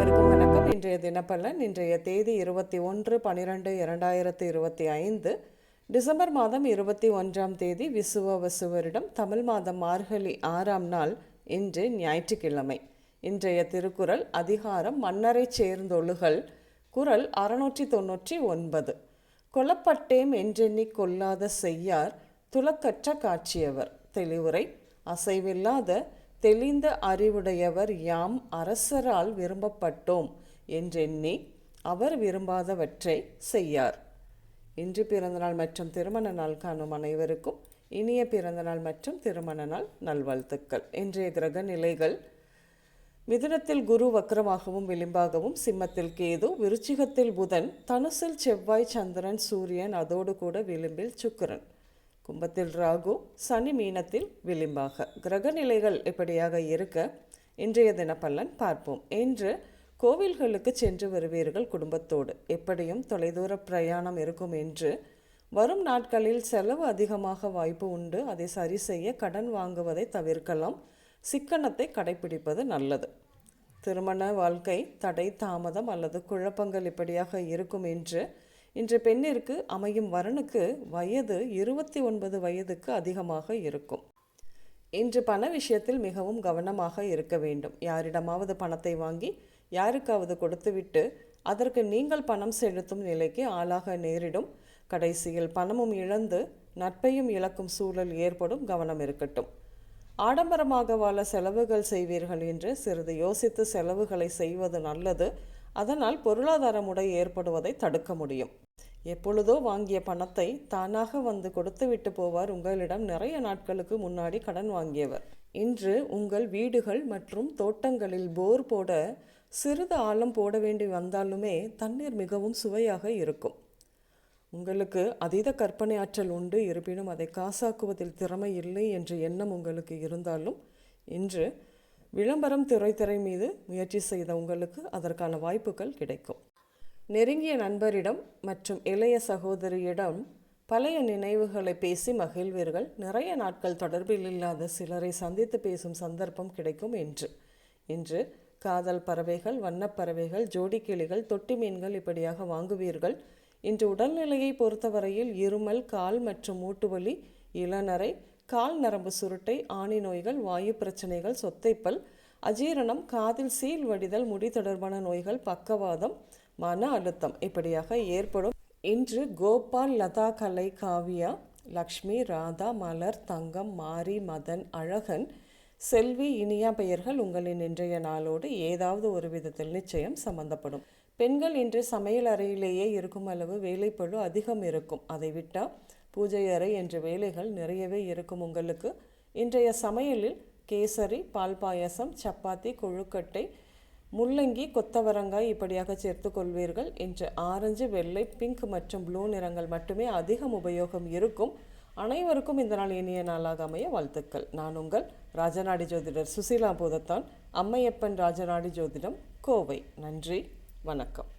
வணக்கம். இன்றைய தினப்பலன் இன்றைய தேதி இருபத்தி ஒன்று பனிரெண்டு இரண்டாயிரத்து இருபத்தி ஐந்து டிசம்பர் மாதம் இருபத்தி ஒன்றாம் தேதி விசுவ வசுவரிடம் தமிழ் மாதம் மார்கழி ஆறாம் நாள் இன்று ஞாயிற்றுக்கிழமை. இன்றைய திருக்குறள் அதிகாரம் மன்னரை சேர்ந்தொழுகல் குரல் அறுநூற்றி தொன்னூற்றி ஒன்பது. கொல்லப்பட்டேம் என்றெண்ணி கொல்லாத செய்யார் துலக்கற்ற காட்சியவர். தெளிவுரை அசைவில்லாத தெளிந்த அறிவுடையவர் யாம் அரசரால் விரும்பப்பட்டோம் என்றெண்ணி அவர் விரும்பாதவற்றை செய்யார். இன்று பிறந்தநாள் மற்றும் திருமண நாள் காணும் அனைவருக்கும் இனிய பிறந்தநாள் மற்றும் திருமண நாள் நல்வாழ்த்துக்கள். இன்றைய கிரக நிலைகள் மிதுனத்தில் குரு வக்ரமாகவும் விளிம்பாகவும் சிம்மத்தில் கேது விருச்சிகத்தில் புதன் தனுசில் செவ்வாய் சந்திரன் சூரியன் அதோடு கூட விளிம்பில் சுக்கரன். கும்பத்தில் ராகு சனி மீனத்தில் விளிம்பாக. கிரகநிலைகள் எப்படியாக இப்படியாக இருக்க இன்றைய தினப்பலன் பார்ப்போம். இன்று கோவில்களுக்கு சென்று வருவீர்கள் குடும்பத்தோடு. எப்படியும் தொலைதூர பிரயாணம் இருக்கும் என்று வரும் நாட்களில் செலவு அதிகமாக வாய்ப்பு உண்டு. அதை சரி செய்ய கடன் வாங்குவதை தவிர்க்கலாம். சிக்கனத்தை கடைபிடிப்பது நல்லது. திருமண வாழ்க்கை தடை தாமதம் அல்லது குழப்பங்கள் இப்படியாக இருக்கும் என்று இன்று பெண்ணிற்கு அமையும் வரனுக்கு வயது இருபத்தி ஒன்பது வயதுக்கு அதிகமாக இருக்கும். இன்று பண விஷயத்தில் மிகவும் கவனமாக இருக்க வேண்டும். யாரிடமாவது பணத்தை வாங்கி யாருக்காவது கொடுத்துவிட்டு அதற்கு நீங்கள் பணம் செலுத்தும் நிலைக்கு ஆளாக நேரிடும். கடைசியில் பணமும் இழந்து நட்பையும் இழக்கும் சூழல் ஏற்படும் கவனம் இருக்கட்டும். ஆடம்பரமாக வாழ செலவுகள் செய்வீர்கள் என்று சிறிது யோசித்து செலவுகளை செய்வது நல்லது. அதனால் பொருளாதார முடை ஏற்படுவதை தடுக்க முடியும். எப்பொழுதோ வாங்கிய பணத்தை தானாக வந்து கொடுத்துவிட்டு போவார் உங்களிடம் நிறைய நாட்களுக்கு முன்னாடி கடன் வாங்கியவர். இன்று உங்கள் வீடுகள் மற்றும் தோட்டங்களில் போர் போட சிறிது ஆழம் போட வேண்டி வந்தாலுமே தண்ணீர் மிகவும் சுவையாக இருக்கும். உங்களுக்கு அதீத கற்பனை ஆற்றல் உண்டு. இருப்பினும் அதை காசாக்குவதில் திறமை இல்லை என்ற எண்ணம் உங்களுக்கு இருந்தாலும் இன்று விளம்பரம் திரைத்திரை மீது முயற்சி செய்த உங்களுக்கு அதற்கான வாய்ப்புகள் கிடைக்கும். நெருங்கிய நண்பரிடம் மற்றும் இளைய சகோதரியிடம் பழைய நினைவுகளை பேசி மகிழ்வீர்கள். நிறைய நாட்கள் தொடர்பில் இல்லாத சிலரை சந்தித்து பேசும் சந்தர்ப்பம் கிடைக்கும் என்று இன்று காதல் பறவைகள் வண்ணப்பறவைகள் ஜோடி கிளிகள் தொட்டி மீன்கள் இப்படியாக வாங்குவீர்கள். இன்று உடல்நிலையை பொறுத்தவரையில் இருமல் கால் மற்றும் மூட்டுவலி இளநரை கால் நரம்பு சுருட்டை ஆணி நோய்கள் வாயு பிரச்சனைகள் சொத்தைப்பல் அஜீரணம் காதில் சீல் வடிதல் முடி தொடர்பான நோய்கள் பக்கவாதம் மன அழுத்தம் இப்படியாக ஏற்படும். இன்று கோபால் லதா கலை காவியா லக்ஷ்மி ராதா மலர் தங்கம் மாரி மதன் அழகன் செல்வி இனியா பெயர்கள் உங்களின் இன்றைய நாளோடு ஏதாவது ஒரு விதத்தில் நிச்சயம் சம்பந்தப்படும். பெண்கள் இன்று சமையல் அறையிலேயே இருக்கும் அளவு வேலைப்பழு அதிகம் இருக்கும். அதை விட்டால் பூஜை அறை என்ற வேலைகள் நிறையவே இருக்கும் உங்களுக்கு. இன்றைய சமையலில் கேசரி பால் பாயசம் சப்பாத்தி கொழுக்கட்டை முள்ளங்கி கொத்தவரங்காய் இப்படியாக சேர்த்து கொள்வீர்கள். இன்று ஆரஞ்சு வெள்ளை பிங்க் மற்றும் ப்ளூ நிறங்கள் மட்டுமே அதிகம் உபயோகம் இருக்கும். அனைவருக்கும் இந்த நாள் இனிய நாளாக அமைய வாழ்த்துக்கள். நான் உங்கள் ராஜநாடி ஜோதிடர் சுசீலா பூதத்தான். அம்மையப்பன் ராஜநாடி ஜோதிடம் கோவை. நன்றி. வணக்கம்.